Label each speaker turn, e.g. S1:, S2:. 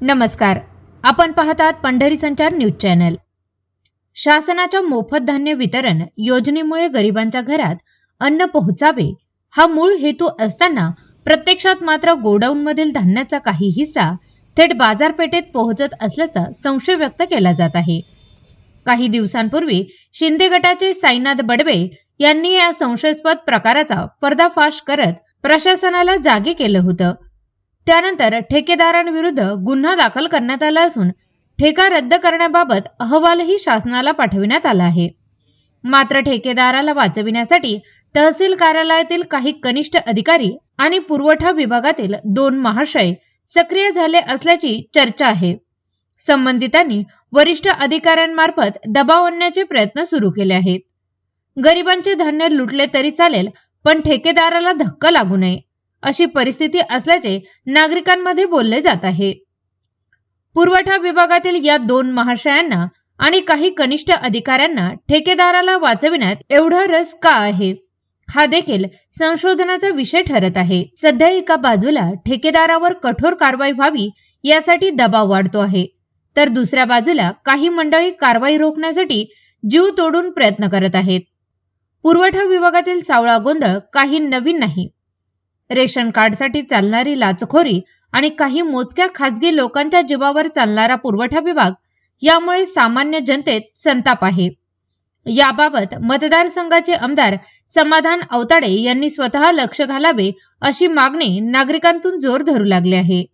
S1: नमस्कार. आपण पाहतात पंढरी संचार न्यूज चॅनल. शासनाच्या मोफत धान्य वितरण योजनेमुळे गरिबांच्या घरात अन्न पोहोचावे हा मूळ हेतू असताना प्रत्यक्षात मात्र गोडाऊन मधील धान्याचा काही हिस्सा थेट बाजारपेठेत पोहोचत असल्याचा संशय व्यक्त केला जात आहे. काही दिवसांपूर्वी शिंदे गटाचे साईनाथ बडवे यांनी या संशयास्पद प्रकाराचा पर्दाफाश करत प्रशासनाला जागे केलं होतं. त्यानंतर ठेकेदारांविरुद्ध गुन्हा दाखल करण्यात आला असून ठेका रद्द करण्याबाबत अहवालही शासनाला पाठविण्यात आला आहे. मात्र ठेकेदाराला वाचविण्यासाठी तहसील कार्यालयातील काही कनिष्ठ अधिकारी आणि पुरवठा विभागातील दोन महाशय सक्रिय झाले असल्याची चर्चा आहे. संबंधितांनी वरिष्ठ अधिकाऱ्यांमार्फत दबाव आणण्याचे प्रयत्न सुरू केले आहेत. गरिबांचे धान्य लुटले तरी चालेल पण ठेकेदाराला धक्का लागू नये. अशी परिस्थिती असल्याचे नागरिकांमध्ये बोलले जात आहे. पुरवठा विभागातील या दोन महाशयांना आणि काही कनिष्ठ अधिकाऱ्यांना ठेकेदाराला वाचविण्यात एवढा रस का आहे? हा देखील संशोधनाचा विषय ठरत आहे. सध्या एका बाजूला ठेकेदारावर कठोर कारवाई व्हावी यासाठी दबाव वाढतो आहे. तर दुसऱ्या बाजूला काही मंडळी कारवाई रोखण्यासाठी जीव तोडून प्रयत्न करत आहेत. पुरवठा विभागातील सावळा गोंधळ काही नवीन नाही. रेशन कार्डसाठी चालणारी लाचखोरी आणि काही मोजक्या खाजगी लोकांच्या जीवावर चालणारा पुरवठा विभाग यामुळे सामान्य जनतेत संताप आहे. याबाबत मतदारसंघाचे आमदार समाधान अवताडे यांनी स्वतः लक्ष घालावे अशी मागणी नागरिकांतून जोर धरू लागली आहे.